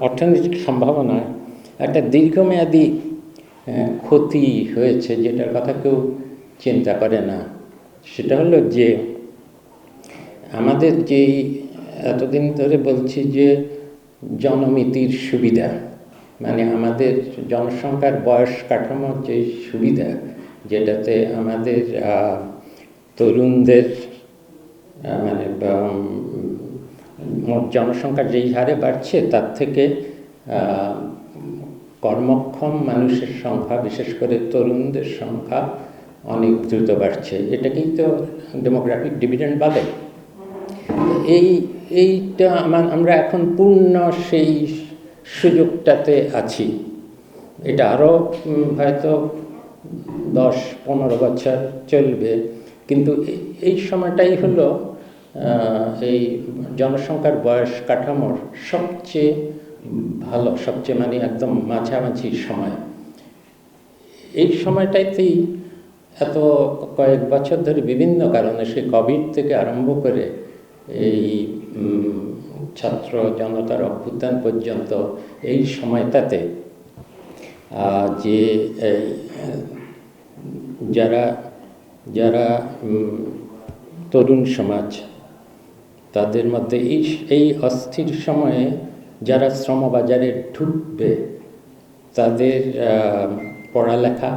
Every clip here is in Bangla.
অর্থনৈতিক সম্ভাবনা একটা দীর্ঘমেয়াদী ক্ষতি হয়েছে যেটার কথা কেউ চিন্তা করে না। সেটা হলো যে, আমাদের যেই এতদিন ধরে বলছি যে জনমিতির সুবিধা মানে আমাদের জনসংখ্যার বয়স কাঠামোর যে সুবিধা, যেটাতে আমাদের তরুণদের মানে মোট জনসংখ্যা যেই হারে বাড়ছে, তার থেকে কর্মক্ষম মানুষের সংখ্যা, বিশেষ করে তরুণদের সংখ্যা অনেক দ্রুত বাড়ছে। এটাকেই তো ডেমোগ্রাফিক ডিভিডেন্ড বলে এই, এইটা আমার, আমরা এখন পূর্ণ সেই সুযোগটাতে আছি। এটা আরও হয়তো দশ পনেরো বছর চলবে। কিন্তু এই সময়টাই হলো এই জনসংখ্যার বয়স কাঠামোর সবচেয়ে ভালো, সবচেয়ে মানে একদম মাঝামাঝি সময়। এই সময়টাতেই এত কয়েক বছর ধরে বিভিন্ন কারণে সে কোভিড থেকে আরম্ভ করে এই ছাত্র জনতার অভ্যুত্থান পর্যন্ত এই সময়টাতে যে যারা যারা তরুণ সমাজ তাদের মধ্যে এই এই অস্থির সময়ে যারা শ্রমবাজারে ঢুকবে, তাদের পড়ালেখা,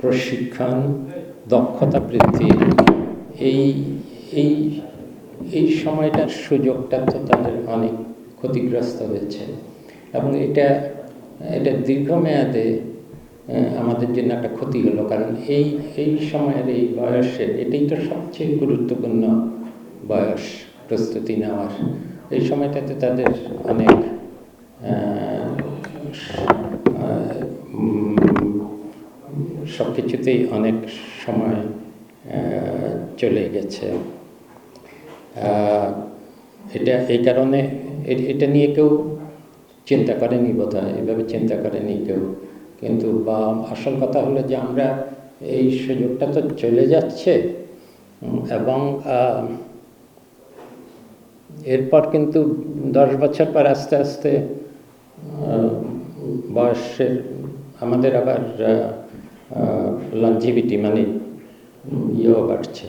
প্রশিক্ষণ, দক্ষতা বৃদ্ধি, এই এই এই সময়টার সুযোগটা তো তাদের অনেক ক্ষতিগ্রস্ত হয়েছে। এবং এটা এটা দীর্ঘমেয়াদে আমাদের জন্য একটা ক্ষতি হলো। কারণ এই এই সময়ের এই বয়সে এটাই তো সবচেয়ে গুরুত্বপূর্ণ বয়স। প্রস্তুতি নেওয়ার। এই সময়টাতে তাদের অনেক সব কিছুতেই অনেক সময় চলে গেছে। এটা, এই কারণে এটা নিয়ে কেউ চিন্তা করেনি বোধ হয় এভাবে চিন্তা করেনি কেউ। কিন্তু বা, আসল কথা হলো যে আমরা এই সুযোগটা তো চলে যাচ্ছে এবং এরপর কিন্তু দশ বছর পর আস্তে আস্তে বয়সের আমাদের আবার লঞ্জিভিটি মানে ইয়েও বাড়ছে।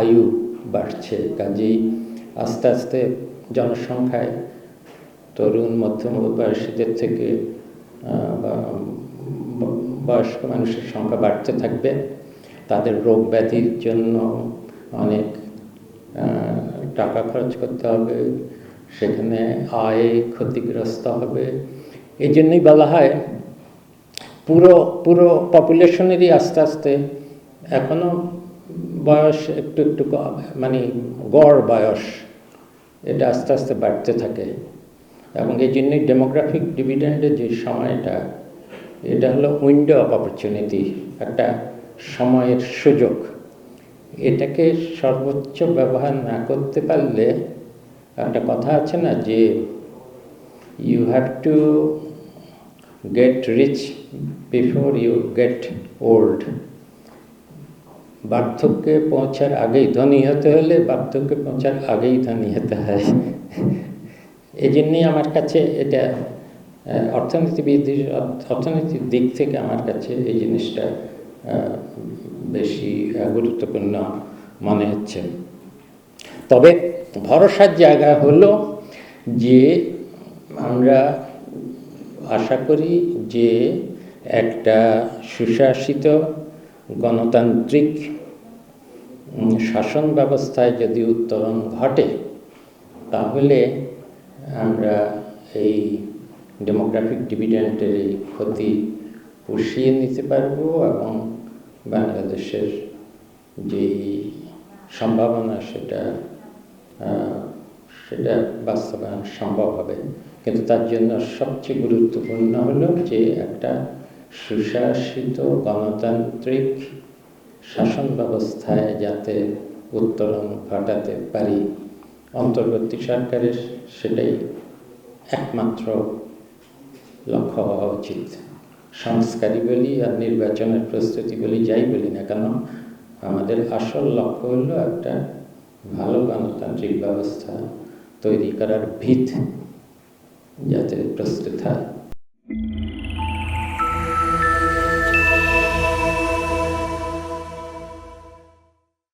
আয়ু বাড়ছে। কাজেই আস্তে আস্তে জনসংখ্যায় তরুণ, মধ্যম বয়সীদের থেকে বয়স্ক মানুষের সংখ্যা বাড়তে থাকবে। তাদের রোগ ব্যাধির জন্য অনেক টাকা খরচ করতে হবে, সেখানে আয় ক্ষতিগ্রস্ত হবে। এই জন্যই বলা হয়, পুরো পুরো পপুলেশনেরই আস্তে আস্তে এখনও বয়স একটু একটু মানে গড় বয়স, এটা আস্তে আস্তে বাড়তে থাকে। এবং এই জন্যই ডেমোগ্রাফিক ডিভিডেন্ডের যে সময়টা, এটা হলো উইন্ডো অফ অপরচুনিটি একটা সময়ের সুযোগ। এটাকে সর্বোচ্চ ব্যবহার না করতে পারলে একটা কথা আছে না যে you have to get rich before you get old বার্ধক্যে পৌঁছার আগেই, ধনী হতে হলে বার্ধক্যে পৌঁছার আগেই ধনী হতে হয়। এই জন্যই আমার কাছে এটা অর্থনীতিবিদ অর্থনীতির দিক থেকে আমার কাছে এই জিনিসটা বেশি গুরুত্বপূর্ণ মনে হচ্ছে। তবে ভরসার জায়গা হলো যে আমরা আশা করি যে একটা সুশাসিত গণতান্ত্রিক শাসন ব্যবস্থায় যদি উত্তরণ ঘটে, তাহলে আমরা এই ডেমোগ্রাফিক ডিভিডেন্টের এই ক্ষতি পুষিয়ে নিতে পারব এবং বাংলাদেশের যেই সম্ভাবনা সেটা সেটা বাস্তবায়ন সম্ভব হবে। কিন্তু তার জন্য সবচেয়ে গুরুত্বপূর্ণ হলো যে একটা সুশাসিত গণতান্ত্রিক শাসন ব্যবস্থায় যাতে উত্তরণ ঘটাতে পারি। অন্তর্বর্তী সরকারের সেটাই একমাত্র লক্ষ্য হওয়া উচিত। সংস্কারী বলি আর নির্বাচনের প্রস্তুতি বলি যাই বলি না কেন, আমাদের আসল লক্ষ্য হলো একটা ভালো গণতান্ত্রিক ব্যবস্থা তৈরি করার ভিত যাতে প্রস্তুত হয়।